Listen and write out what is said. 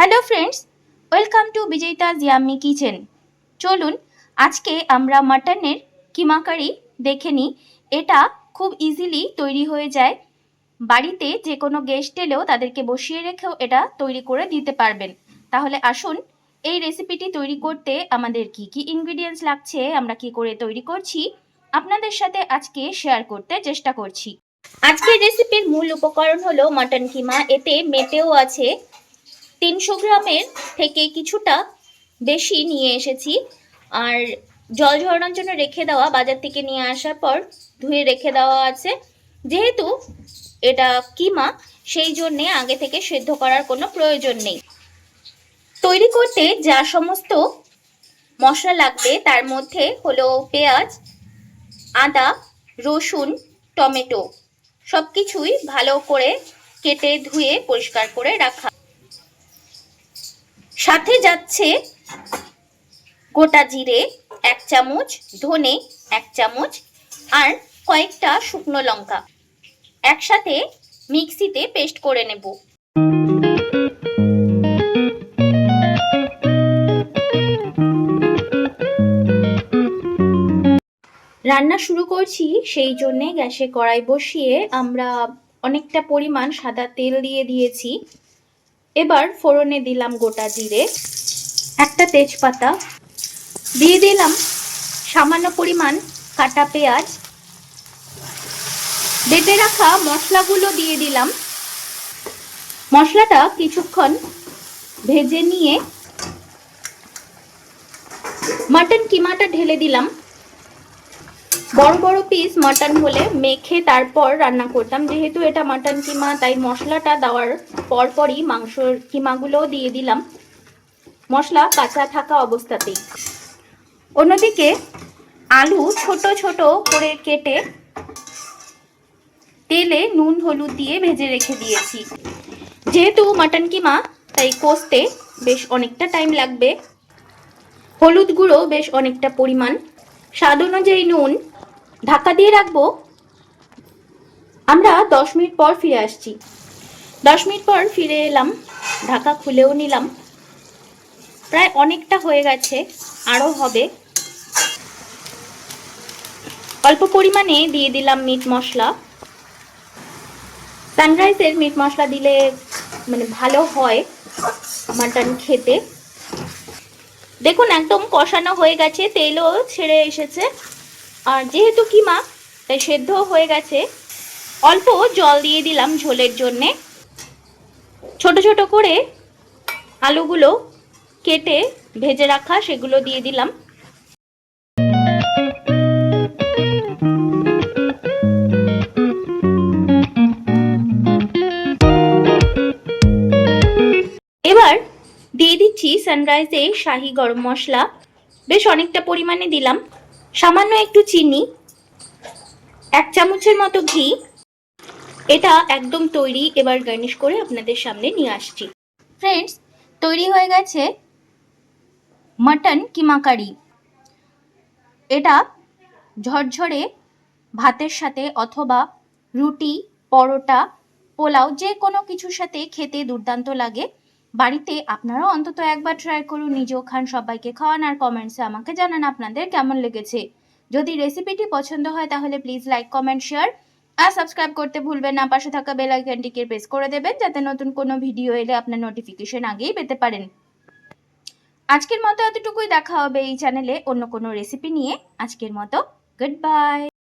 Hello friends welcome to Bijoyita জিয়াম্মি kitchen চলুন, আজকে আমরা মাটনের কিমা কারি দেখে নিই। এটা খুব ইজিলি তৈরি হয়ে যায়। বাড়িতে যে কোনো গেস্ট এলেও তাদেরকে বসিয়ে রেখেও এটা তৈরি করে দিতে পারবেন। তাহলে আসুন, এই রেসিপিটি তৈরি করতে আমাদের কি কি ইনগ্রিডিয়েন্টস লাগছে, আমরা কি করে তৈরি করছি, আপনাদের সাথে আজকে শেয়ার করতে চেষ্টা করছি। আজকের রেসিপির মূল উপকরণ হলো মাটন কিমা। এতে মেটেও আছে তিনশো গ্রামের থেকে কিছুটা বেশি নিয়ে এসেছি। আর জল ঝরানোর জন্য রেখে দেওয়া, বাজার থেকে নিয়ে আসার পর ধুয়ে রেখে দেওয়া আছে। যেহেতু এটা কিমা, সেই জন্যে আগে থেকে সেদ্ধ করার কোনো প্রয়োজন নেই। তৈরি করতে যা সমস্ত মশলা লাগবে, তার মধ্যে হলো পেঁয়াজ, আদা, রসুন, টমেটো সব কিছুই ভালো করে কেটে ধুয়ে পরিষ্কার করে রাখা সাথে যাচ্ছে গোটা জিরে এক চামচ, ধনে এক চামচ আর কয়েকটা শুকনো লঙ্কা। একসাথে মিক্সিতে পেস্ট করে নেব। রান্না শুরু করছি, সেই জন্যে গ্যাসে কড়াই বসিয়ে আমরা অনেকটা পরিমাণ সাদা তেল দিয়ে দিয়েছি। এবার ফোড়নে দিলাম গোটা জিরে, একটা তেজপাতা, দিয়ে দিলাম সামান্য পরিমাণ কাটা পেঁয়াজ। বেটে রাখা মশলাগুলো দিয়ে দিলাম। মশলাটা কিছুক্ষণ ভেজে নিয়ে মাটন কিমাটা ঢেলে দিলাম। বড় বড় পিস মাটন হলে মেখে তারপর রান্না করতাম। যেহেতু এটা মাটন কিমা, তাই মশলাটা দেওয়ার পরপরই মাংসর কিমাগুলোও দিয়ে দিলাম। মশলা কাঁচা থাকা অবস্থাতেই। অন্যদিকে আলু ছোট ছোট করে কেটে তেলে নুন, হলুদ দিয়ে ভেজে রেখে দিয়েছি। যেহেতু মাটন কিমা, তাই কষতে বেশ অনেকটা টাইম লাগবে। হলুদ গুঁড়ো বেশ অনেকটা পরিমাণ। স্বাদ অনুযায়ী নুন ঢাকা দিয়ে রাখব। আমরা দশ মিনিট পর ফিরে আসছি। দশ মিনিট পর ফিরে এলাম, ঢাকা খুলেও নিলাম। প্রায় অনেকটা হয়ে গেছে আরও হবে। অল্প পরিমাণে দিয়ে দিলাম মিট মশলা। সানরাইজের মিট মশলা দিলে মানে ভালো হয় মাটন খেতে। দেখুন, একদম কষানো হয়ে গেছে, তেলও ছেড়ে এসেছে। যেহেতু কিমা তাই সেদ্ধ হয়ে গেছে। অল্প জল দিয়ে দিলাম ঝোলের জন্যে। ছোট ছোট করে আলুগুলো কেটে ভেজে রাখা সেগুলো দিয়ে দিলাম। এবার দিয়ে দিচ্ছি সানরাইজে শাহি গরম মশলা। বেশ অনেকটা পরিমাণে দিলাম। সামান্য একটু চিনি, এক চামচের মতো ঘি। এটা একদম তৈরি এবার গার্নিশ করে আপনাদের সামনে নিয়ে আসছি। ফ্রেন্ডস তৈরি হয়ে গেছে মাটন কিমা কারি এটা ঝরঝরে ভাতের সাথে অথবা রুটি, পরোটা, পোলাও যে কোনো কিছুর সাথে খেতে দুর্দান্ত লাগে। বাড়িতে আপনারাও অন্তত একবার ট্রাই করুন, নিজেও খান, সবাইকে খাওয়ান আর কমেন্টসে আমাকে জানান আপনাদের কেমন লেগেছে। যদি রেসিপিটি পছন্দ হয় তাহলে প্লিজ লাইক কমেন্ট শেয়ার আর সাবস্ক্রাইব করতে ভুলবেন না। পাশে থাকা বেল আইকনটিকে প্রেস করে দেবেন যাতে নতুন কোনো ভিডিও এলে আপনার নোটিফিকেশন আগেই পেতে পারেন। আজকের মতো এতটুকুই। দেখা হবে এই চ্যানেলে অন্য কোনো রেসিপি নিয়ে। আজকের মতো গুড বাই